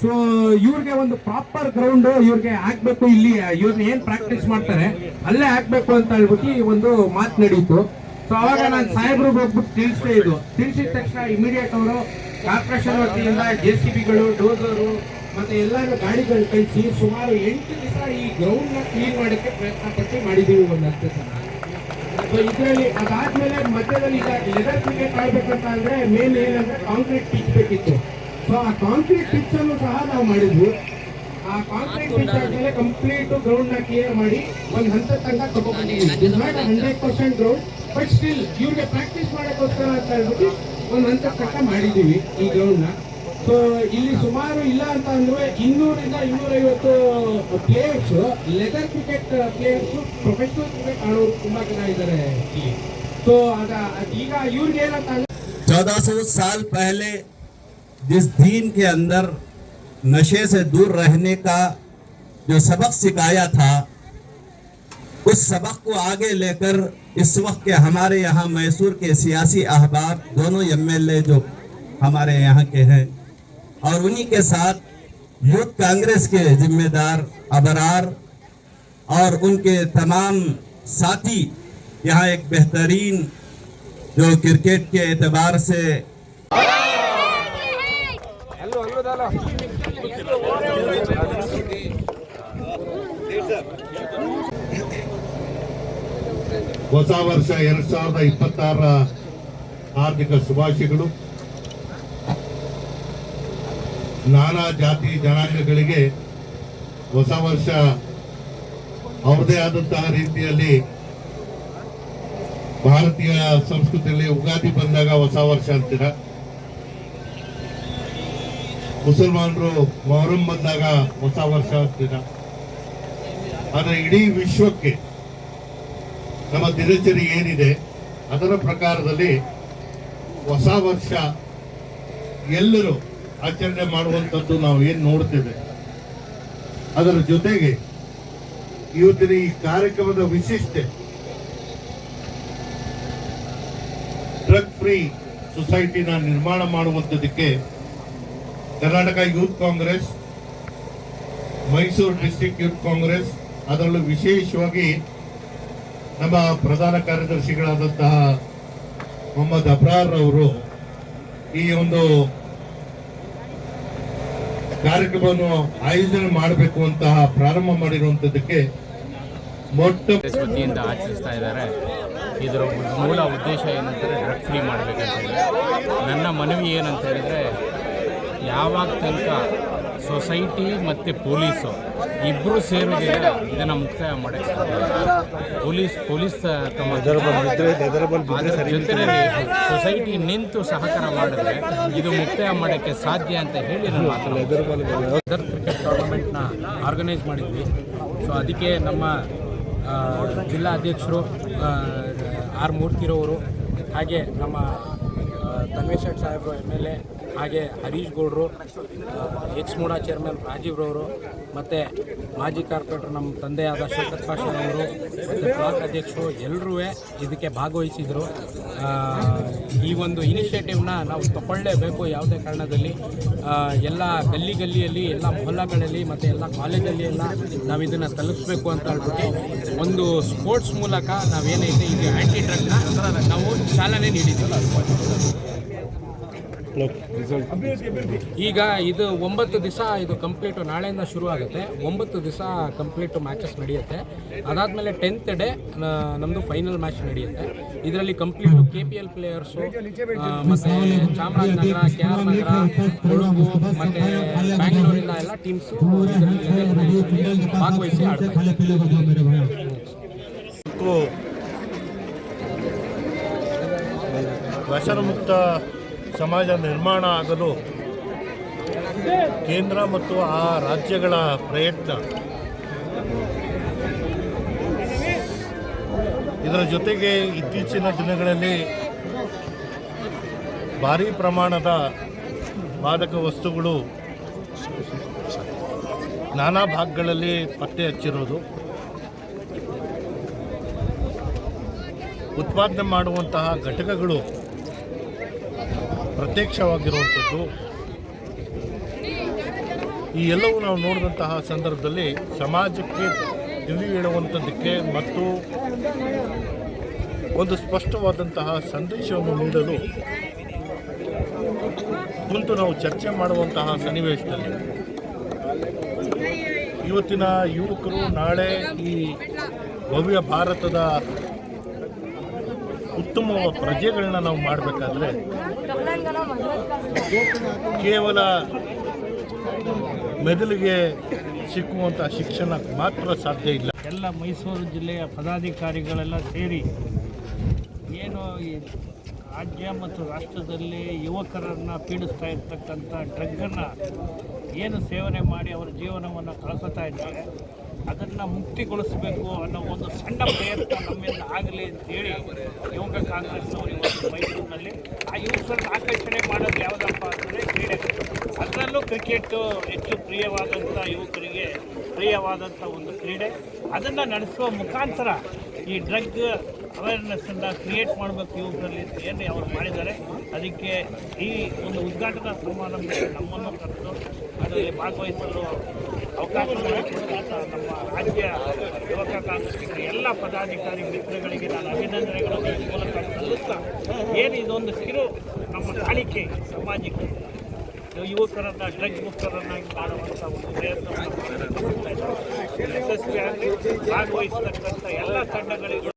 So ಇವ್ರಿಗೆ ಒಂದು proper ground ಇವ್ರಿಗೆ ಹಾಕ್ಬೇಕು ಇಲ್ಲಿ ಇವ್ರನ್ನ ಏನ್ ಪ್ರಾಕ್ಟೀಸ್ ಮಾಡ್ತಾರೆ, ಅಲ್ಲೇ ಹಾಕ್ಬೇಕು ಅಂತ ಹೇಳ್ಬಿಟ್ಟು ಈ ಒಂದು ಮಾತು ನಡೀತು. ಸೊ ಅವಾಗ ನಾನು ಸಾಹೇಬ್ರಿಗೆ ಹೋಗ್ಬಿಟ್ಟು ತಿಳಿಸ್ತಾ ಇದ್ದು ತಿಳಿಸಿದ ತಕ್ಷಣ ಇಮಿಡಿಯೇಟ್ ಅವರು ಕಾರ್ಪೊರೇಷನ್ ವತಿಯಿಂದ ಜೆ ಸಿ ಬಿಗಳು ಡೋಸರು ಮತ್ತೆ ಎಲ್ಲರೂ ಗಾಡಿಗಳು ಕಳಿಸಿ ಸುಮಾರು ಎಂಟು ದಿವಸ ಈ ಗ್ರೌಂಡ್ನ ಕ್ಲೀನ್ ಮಾಡಕ್ಕೆ ಪ್ರಯತ್ನ ಪಟ್ಟು ಮಾಡಿದೀವಿ ಒಂದು ಹತ್ತು ಸಲ ಸೊ ಇದರಲ್ಲಿ ಅದಾದ್ಮೇಲೆ ಮಧ್ಯದಲ್ಲಿ ಈಗ ಲೆದರ್ ಕ್ರಿಕೆಟ್ ಆಡ್ಬೇಕಂತ ಅಂದ್ರೆ ಮೇನ್ ಏನಂದ್ರೆ ಕಾಂಕ್ರೀಟ್ ಪಿಚ್ ಬೇಕಿತ್ತು. ಆ ಕಾಂಕ್ರೀಟ್ ಪಿಚ್ ಅನ್ನು ಸಹ ನಾವು ಮಾಡಿದ್ವಿ. ಆ ಕಾಂಕ್ರೀಟ್ ಪಿಚ್ ಆದ್ಮೇಲೆ ಕಂಪ್ಲೀಟ್ ಗ್ರೌಂಡ್ನ ಕ್ಲಿಯರ್ ಮಾಡಿ ಒಂದ್ ಹಂತ ತನಕ ತಗೊಂಡಿದ್ದೀವಿ hundred percent ground but still ಇವ್ರಿಗೆ ಪ್ರಾಕ್ಟೀಸ್ ಮಾಡೋಕ್ಕೋಸ್ಕರ ಅಂತ ಹೇಳ್ಬಿಟ್ಟು ಒಂದ್ ಹಂತ ತಂಡ ಮಾಡಿದೀವಿ ಈ ಗ್ರೌಂಡ್ನ. ಸೊ ಇಲ್ಲಿ ಸುಮಾರು ಇಲ್ಲ ಅಂತ ಅಂದ್ರೆ ಇನ್ನೂರಿಂದ ಇನ್ನೂರೈವತ್ತು players leather cricket players professional cricket ಆಡೋರು ತುಂಬಾ ಜನ ಇದ್ದಾರೆ ಸೊ ಅದ ಈಗ ಇವ್ರಿಗೆ ಏನಂತ ಅಂದ್ರೆ ಚೌದಹ ಸೌ ಸಾಲ್ ಪಹಲೆ जिस दीन के अंदर नशे से दूर रहने का जो सबक सिखाया था, उस सबक को आगे लेकर इस वक्त के हमारे यहाँ मैसूर के सियासी अहबाब, दोनों एमएलए जो हमारे यहाँ के हैं, और उन्हीं के साथ यूथ कांग्रेस के जिम्मेदार अबरार और उनके तमाम साथी यहाँ एक बेहतरीन जो क्रिकेट के एतबार से ಹೊಸ ವರ್ಷ ಎರಡ್ ಸಾವಿರದ ಇಪ್ಪತ್ತಾರರ ಆರ್ಥಿಕ ಶುಭಾಶಯಗಳು. ನಾನಾ ಜಾತಿ ಜನಾಂಗಗಳಿಗೆ ಹೊಸ ವರ್ಷ ಅವ್ರದೇ ಆದಂತಹ ರೀತಿಯಲ್ಲಿ ಭಾರತೀಯ ಸಂಸ್ಕೃತಿಯಲ್ಲಿ ಉಗಾದಿ ಬಂದಾಗ ಹೊಸ ವರ್ಷ ಅಂತೀರ? ಮುಸಲ್ಮಾನರು ಮೊಹರಂ ಬಂದಾಗ ಹೊಸ ವರ್ಷ ದಿನ. ಆದ್ರೆ ಇಡೀ ವಿಶ್ವಕ್ಕೆ ನಮ್ಮ ದಿನಚರಿ ಏನಿದೆ, ಅದರ ಪ್ರಕಾರದಲ್ಲಿ ಹೊಸ ವರ್ಷ ಎಲ್ಲರೂ ಆಚರಣೆ ಮಾಡುವಂಥದ್ದು ನಾವು ಏನು ನೋಡ್ತೇವೆ ಅದರ ಜೊತೆಗೆ ಇವತ್ತಿನ ಈ ಕಾರ್ಯಕ್ರಮದ ವಿಶಿಷ್ಟೆ ಡ್ರಗ್ ಫ್ರೀ ಸೊಸೈಟಿನ ನಿರ್ಮಾಣ ಮಾಡುವಂಥದ್ದಕ್ಕೆ Karnataka Youth Congress, Mysuru district Youth Congress, ಅದರಲ್ಲೂ ವಿಶೇಷವಾಗಿ ನಮ್ಮ ಪ್ರಧಾನ ಕಾರ್ಯದರ್ಶಿಗಳಾದಂತಹ ಮೊಹಮ್ಮದ್ ಅಬ್ರಾರ್ ಅವರು ಈ ಒಂದು ಕಾರ್ಯಕ್ರಮವನ್ನು ಆಯೋಜನೆ ಮಾಡಬೇಕು ಅಂತ ಪ್ರಾರಂಭ ಮಾಡಿರುವಂಥದ್ದಕ್ಕೆ ಮೊಟ್ಟ ವತಿಯಿಂದ ಆಚರಿಸ್ತಾ ಇದ್ದಾರೆ. ಇದರ ಮೂಲ ಉದ್ದೇಶ ಏನಂತಂದರೆ ಡ್ರಗ್ ಫ್ರೀ ಮಾಡಬೇಕಂತ ನನ್ನ ಮನವಿ ಏನಂತ ಹೇಳಿದರೆ ಯಾವಾಗ ತನಕ ಸೊಸೈಟಿ ಮತ್ತು ಪೊಲೀಸು ಇಬ್ಬರು ಸೇರೋದಿಲ್ಲ ಇದನ್ನು ಮುಕ್ತಾಯ ಮಾಡೋಕ್ಕೆ ಪೊಲೀಸ್ ಪೊಲೀಸ್ ತಮ್ಮ ಅದರ ಜೊತೆಯಲ್ಲಿ ಸೊಸೈಟಿ ನಿಂತು ಸಹಕಾರ ಮಾಡಿದ್ರೆ ಇದು ಮುಕ್ತಾಯ ಮಾಡೋಕ್ಕೆ ಸಾಧ್ಯ ಅಂತ ಹೇಳಿ ನಾನು ಮಾತಾಡೋದು ಕ್ರಿಕೆಟ್ ಟೂರ್ನಮೆಂಟ್ನ ಆರ್ಗನೈಸ್ ಮಾಡಿದ್ವಿ. ಸೊ ಅದಕ್ಕೆ ನಮ್ಮ ಜಿಲ್ಲಾ ಅಧ್ಯಕ್ಷರು ಆರ್ ಮೂರ್ತಿರವರು ಹಾಗೆ ನಮ್ಮ ತನ್ವೀರ್ ಶೆಟ್ ಸಾಹೇಬರು ಎಂ ಎಲ್ ಎ ಹಾಗೆ ಹರೀಶ್ ಗೌಡ್ರು ಎಕ್ಸ್ ಮೂಡಾ ಚೇರ್ಮನ್ ರಾಜೀವ್ರವರು ಮತ್ತು ಮಾಜಿ ಕಾರ್ಪೊರೇಟರ್ ನಮ್ಮ ತಂದೆಯಾದ ಶೋಕತ್ ಅವರು, ಮತ್ತು ಬ್ಲಾಕ್ ಅಧ್ಯಕ್ಷರು ಎಲ್ಲರೂ ಇದಕ್ಕೆ ಭಾಗವಹಿಸಿದರು. ಈ ಒಂದು ಇನಿಷಿಯೇಟಿವ್ನ ನಾವು ತಗೊಳ್ಳೇಬೇಕು ಯಾವುದೇ ಕಾರಣದಲ್ಲಿ. ಎಲ್ಲ ಗಲ್ಲಿ ಗಲ್ಲಿಯಲ್ಲಿ, ಎಲ್ಲ ಮೊಹಲ್ಲಾಗಳಲ್ಲಿ, ಮತ್ತು ಎಲ್ಲ ಕಾಲೇಜಲ್ಲಿ ಎಲ್ಲ ನಾವು ಇದನ್ನು ತಲುಪಿಸ್ಬೇಕು ಅಂತ ಹೇಳ್ಬಿಟ್ಟು ಒಂದು ಸ್ಪೋರ್ಟ್ಸ್ ಮೂಲಕ ನಾವೇನೈತೆ ಇದು ಆ್ಯಂಟಿ ಡ್ರಗ್ನ ನಾವು ಚಾಲನೆ ನೀಡಿದ್ದೀವಿ ಈಗ ಇದು ಒಂಬತ್ತು ದಿವಸ ಇದು ಕಂಪ್ಲೀಟು ನಾಳೆಯಿಂದ ಶುರು ಆಗುತ್ತೆ. ಒಂಬತ್ತು ದಿವಸ ಕಂಪ್ಲೀಟು ಮ್ಯಾಚಸ್ ನಡೆಯುತ್ತೆ. ಅದಾದಮೇಲೆ ಟೆಂತ್ ಡೇ ನಮ್ಮದು ಫೈನಲ್ ಮ್ಯಾಚ್ ನಡೆಯುತ್ತೆ. ಇದರಲ್ಲಿ complete K P L players ಮತ್ತು ಚಾಮರಾಜನಗರ ಕೆ ಆರ್ ನಗರ ಕೊಡಗು ಮತ್ತು ಬ್ಯಾಂಗ್ಳೂರಿಂದ ಎಲ್ಲ ಟೀಮ್ಸು ಭಾಗವಹಿಸಿ ಆಡ್ತಾರೆ ವ್ಯಸನಮುಕ್ತ ಸಮಾಜ ನಿರ್ಮಾಣ ಆಗಲು ಕೇಂದ್ರ ಮತ್ತು ಆ ರಾಜ್ಯಗಳ ಪ್ರಯತ್ನ. ಇದರ ಜೊತೆಗೆ ಇತ್ತೀಚಿನ ದಿನಗಳಲ್ಲಿ ಭಾರೀ ಪ್ರಮಾಣದ ಮಾದಕ ವಸ್ತುಗಳು ನಾನಾ ಭಾಗಗಳಲ್ಲಿ ಪತ್ತೆ ಹಚ್ಚಿರೋದು. ಉತ್ಪಾದನೆ ಮಾಡುವಂತಹ ಘಟಕಗಳು ಪ್ರತ್ಯಕ್ಷವಾಗಿರುವಂಥದ್ದು. ಈ ಎಲ್ಲವೂ ನಾವು ನೋಡಿದಂತಹ ಸಂದರ್ಭದಲ್ಲಿ ಸಮಾಜಕ್ಕೆ ತಿಳಿ ಹೇಳುವಂಥದ್ದಕ್ಕೆ ಮತ್ತು ಒಂದು ಸ್ಪಷ್ಟವಾದಂತಹ ಸಂದೇಶವನ್ನು ನೀಡಲು ಕುಂತು ನಾವು ಚರ್ಚೆ ಮಾಡುವಂತಹ ಸನ್ನಿವೇಶದಲ್ಲಿ ಇವತ್ತಿನ ಯುವಕರು ನಾಳೆ ಈ ಭವ್ಯ ಭಾರತದ ಉತ್ತಮ ಪ್ರಜೆಗಳನ್ನ ನಾವು ಮಾಡಬೇಕಾದ್ರೆ ಕೇವಲ ಮೆದುಳಿಗೆ ಸಿಕ್ಕುವಂಥ ಶಿಕ್ಷಣ ಮಾತ್ರ ಸಾಧ್ಯ ಇಲ್ಲ. ಎಲ್ಲ ಮೈಸೂರು ಜಿಲ್ಲೆಯ ಪದಾಧಿಕಾರಿಗಳೆಲ್ಲ ಸೇರಿ ಏನು ರಾಜ್ಯ ಮತ್ತು ರಾಷ್ಟ್ರದಲ್ಲಿ ಯುವಕರನ್ನು ಪೀಡಿಸ್ತಾ ಇರ್ತಕ್ಕಂಥ ಡ್ರಗ್ಗನ್ನು ಏನು ಸೇವನೆ ಮಾಡಿ ಅವರ ಜೀವನವನ್ನು ಕಳ್ಕೊತಾ ಇದ್ದಾರೆ ಅದನ್ನು ಮುಕ್ತಿಗೊಳಿಸಬೇಕು ಅನ್ನೋ ಒಂದು ಸಣ್ಣ ಪ್ರಯತ್ನ ನಮ್ಮಿಂದ ಆಗಲಿ ಅಂತೇಳಿ ಯುವಕ ಕಾಂಗ್ರೆಸ್ನವರು ಇವತ್ತು ಮೈಸೂರಿನಲ್ಲಿ. ಆ ಯುವಕರನ್ನು ಆಕರ್ಷಣೆ ಮಾಡೋದು ಯಾವುದಪ್ಪ ಅಂದರೆ ಕ್ರೀಡೆ ಅದರಲ್ಲೂ ಕ್ರಿಕೆಟು ಹೆಚ್ಚು ಪ್ರಿಯವಾದಂಥ ಯುವಕರಿಗೆ ಪ್ರಿಯವಾದಂಥ ಒಂದು ಕ್ರೀಡೆ. ಅದನ್ನು ನಡೆಸುವ ಮುಖಾಂತರ ಈ ಡ್ರಗ್ ಅವೇರ್ನೆಸ್ಸನ್ನು ಕ್ರಿಯೇಟ್ ಮಾಡಬೇಕು ಯುವಕರಲ್ಲಿ ಏನು ಅವರು ಮಾಡಿದ್ದಾರೆ. ಅದಕ್ಕೆ ಈ ಒಂದು ಉದ್ಘಾಟನಾ ಸಮಾರಂಭ ನಮ್ಮನ್ನು ಕರೆದು ಅದರಲ್ಲಿ ಭಾಗವಹಿಸಲು ಅವಕಾಶ ನಮ್ಮ ರಾಜ್ಯ ಯುವಕ ಕಾಂಗ್ರೆಸ್ ಎಲ್ಲ ಪದಾಧಿಕಾರಿ ಮಿತ್ರಗಳಿಗೆ ನಾನು ಅಭಿನಂದನೆಗಳನ್ನು ಈ ಮೂಲಕ ಸಲ್ಲಿಸ್ತಾ ಏನು ಇದೊಂದು ಕಿರು ನಮ್ಮ ಕಾಣಿಕೆ ಸಮಾಜಕ್ಕೆ. ಯುವಕರನ್ನ, ಡ್ರಗ್ ಮುಕ್ತರನ್ನಾಗಿ ಮಾಡುವಂಥ ಒಂದು ಪ್ರಯತ್ನವನ್ನು ಯಶಸ್ವಿಯಾಗಿ ಭಾಗವಹಿಸತಕ್ಕಂಥ ಎಲ್ಲ ತಂಡಗಳಿಗೂ